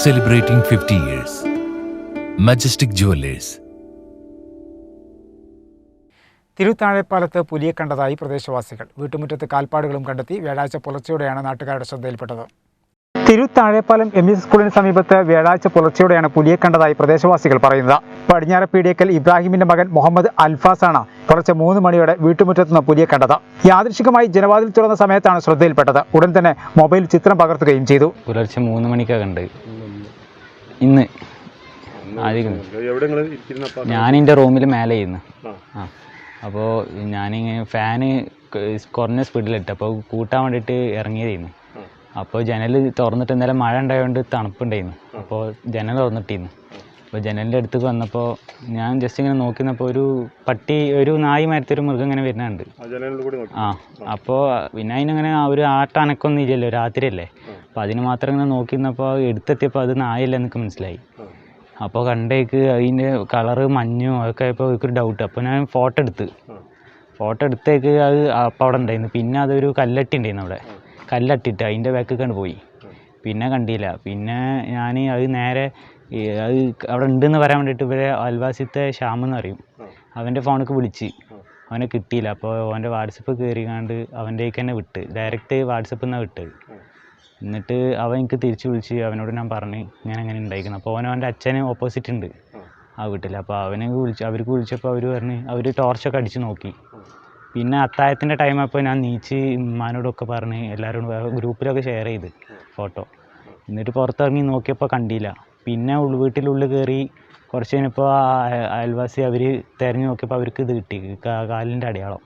celebrating 50 years Majestic Jewellers തിരുത്താഴെപ്പാലത്ത് പുലിയെ കണ്ടതായി പ്രദേശവാസികൾ. വീട്ടുമുറ്റത്ത് കാൽപ്പാടുകളും കണ്ടെത്തി വ്യാഴാഴ്ച പുലർച്ചെയോടെയാണ് നാട്ടുകാരുടെ ശ്രദ്ധയിൽപ്പെട്ടത്. തിരുത്താഴെപ്പാലം എം ഇ സ്കൂളിന് സമീപത്ത് വ്യാഴാഴ്ച പുലർച്ചെയോടെയാണ് പുലിയെ കണ്ടതായി പ്രദേശവാസികൾ പറയുന്നത്. പടിഞ്ഞാറപ്പീടിയക്കൽ ഇബ്രാഹിമിന്റെ മകൻ മുഹമ്മദ് അൽഫാസാണ് പുലർച്ചെ മൂന്ന് മണിയോടെ വീട്ടുമുറ്റത്തുനിന്ന് പുലിയെ കണ്ടത്. യാദൃശികമായി ജനവാതിൽ തുറന്ന സമയത്താണ് ശ്രദ്ധയിൽപ്പെട്ടത്. ഉടൻ തന്നെ മൊബൈൽ ചിത്രം പകർത്തുകയും ചെയ്തു. പുലർച്ചെ മൂന്ന് മണിക്കാണ് ഉണ്ട് ഇന്ന്. ഞാൻ എന്റെ റൂമിൽ മേലെ ചെയ്യുന്നു ആ. അപ്പോൾ ഞാനിങ്ങനെ ഫാന് കുറഞ്ഞ സ്പീഡിലിട്ട് അപ്പോൾ കൂട്ടാൻ വേണ്ടിയിട്ട് ഇറങ്ങിയതായിരുന്നു അപ്പോൾ ജനൽ തുറന്നിട്ട് ഇന്നലെ മഴ ഉണ്ടായതുകൊണ്ട് തണുപ്പുണ്ടായിരുന്നു അപ്പോൾ ജനൽ തുറന്നിട്ടിരുന്നു അപ്പോൾ ജനലിന്റെ അടുത്തേക്ക് വന്നപ്പോൾ ഞാൻ ജസ്റ്റ് ഇങ്ങനെ നോക്കിയപ്പോൾ ഒരു പട്ടി ഒരു നായി മരത്തൊരു മൃഗം ഇങ്ങനെ വരുന്നുണ്ട്. ആ അപ്പോൾ പിന്നെ അതിനങ്ങനെ ആ ഒരു ആട്ടനക്കൊന്നും ഇല്ലല്ലോ രാത്രിയല്ലേ? അപ്പോൾ അതിന് മാത്രം ഇങ്ങനെ നോക്കി നിന്നപ്പോൾ എടുത്തെത്തിയപ്പോൾ അത് നായല്ല എന്നൊക്കെ മനസ്സിലായി. അപ്പോൾ കണ്ടേക്ക് അതിന്റെ കളറ് മഞ്ഞും അതൊക്കെ ഇപ്പോൾ ഒരു ഡൗട്ട് അപ്പോൾ ഞാൻ ഫോട്ടോ എടുത്ത്. ഫോട്ടോ എടുത്തേക്ക് അത് അപ്പോൾ അവിടെ ഉണ്ടായിരുന്നു. പിന്നെ അതൊരു കല്ലട്ടി ഉണ്ടായിരുന്നു അവിടെ. കല്ലട്ടിട്ട് അതിന്റെ ബാക്കിൽ കണ്ട് പോയി. പിന്നെ കണ്ടില്ല. പിന്നെ ഞാൻ അത് നേരെ അത് അവിടെ ഉണ്ടെന്ന് പറയാൻ വേണ്ടിയിട്ട് ഇവരെ അൽവാസിത്തെ ശ്യാം എന്ന് പറയും. അവന്റെ ഫോണിലേക്ക് വിളിച്ച്. അവനെ കിട്ടിയില്ല. അപ്പോൾ അവന്റെ വാട്സപ്പ് കയറിക്കാണ്ട് അവന്റെ തന്നെ വിട്ട്. ഡയറക്റ്റ് വാട്സപ്പിൽ നിന്നാണ് വിട്ടത്. എന്നിട്ട് അവൻ എനിക്ക് തിരിച്ച് വിളിച്ച് അവനോട് ഞാൻ പറഞ്ഞ് ഞാൻ അങ്ങനെ ഉണ്ടായിരിക്കുന്നു? അപ്പോൾ അവൻ അവന്റെ അച്ഛന് ഓപ്പോസിറ്റ് ഉണ്ട് ആ വീട്ടിൽ അപ്പോൾ അവനെ വിളിച്ച് അവർക്ക് വിളിച്ചപ്പോൾ അവർ പറഞ്ഞ് അവർ ടോർച്ചൊക്കെ അടിച്ച് നോക്കി. പിന്നെ അത്താഴത്തിന്റെ ടൈം അപ്പോൾ ഞാൻ നീച്ച് ഉമ്മാനോടൊക്കെ പറഞ്ഞ് എല്ലാവരോടും ഗ്രൂപ്പിലൊക്കെ ഷെയർ ചെയ്ത് ഫോട്ടോ എന്നിട്ട് പുറത്തിറങ്ങി നോക്കിയപ്പോൾ കണ്ടില്ല. പിന്നെ ഉൾ വീട്ടിലുള്ളിൽ കയറി കുറച്ച് കഴിഞ്ഞപ്പോൾ അയൽവാസി അവർ തിരഞ്ഞു നോക്കിയപ്പോൾ അവർക്ക് ഇത് കിട്ടി കാലിന്റെ അടയാളം.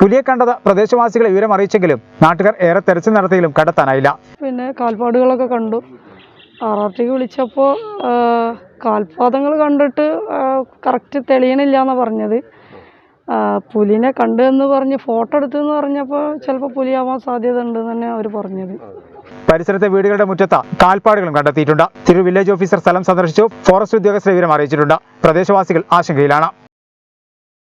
പുലിയെ കണ്ടത് പ്രദേശവാസികളെ വിവരം അറിയിച്ചെങ്കിലും നാട്ടുകാർ ഏറെ തെരച്ചിൽ നടത്തിയെങ്കിലും കണ്ടെത്താനായില്ല. പിന്നെ കാൽപാടുകളൊക്കെ കണ്ടു. ആർ വിളിച്ചപ്പോൾ കാൽപാദങ്ങൾ കണ്ടിട്ട് കറക്റ്റ് തെളിയണില്ല എന്നാണ് പറഞ്ഞത്. പുലിനെ കണ്ടു എന്ന് പറഞ്ഞ് ഫോട്ടോ എടുത്തു എന്ന് പറഞ്ഞപ്പോൾ ചിലപ്പോൾ പുലിയാവാൻ സാധ്യത ഉണ്ട് തന്നെ അവർ പറഞ്ഞത്. പരിസരത്തെ വീടുകളുടെ മുറ്റത്ത് കാൽപ്പാടുകളും കണ്ടെത്തിയിട്ടുണ്ട്. തിരു വില്ലേജ് ഓഫീസർ സ്ഥലം സന്ദർശിച്ചു. ഫോറസ്റ്റ് ഉദ്യോഗസ്ഥരെ വിവരം അറിയിച്ചിട്ടുണ്ട്. പ്രദേശവാസികൾ ആശങ്കയിലാണ്.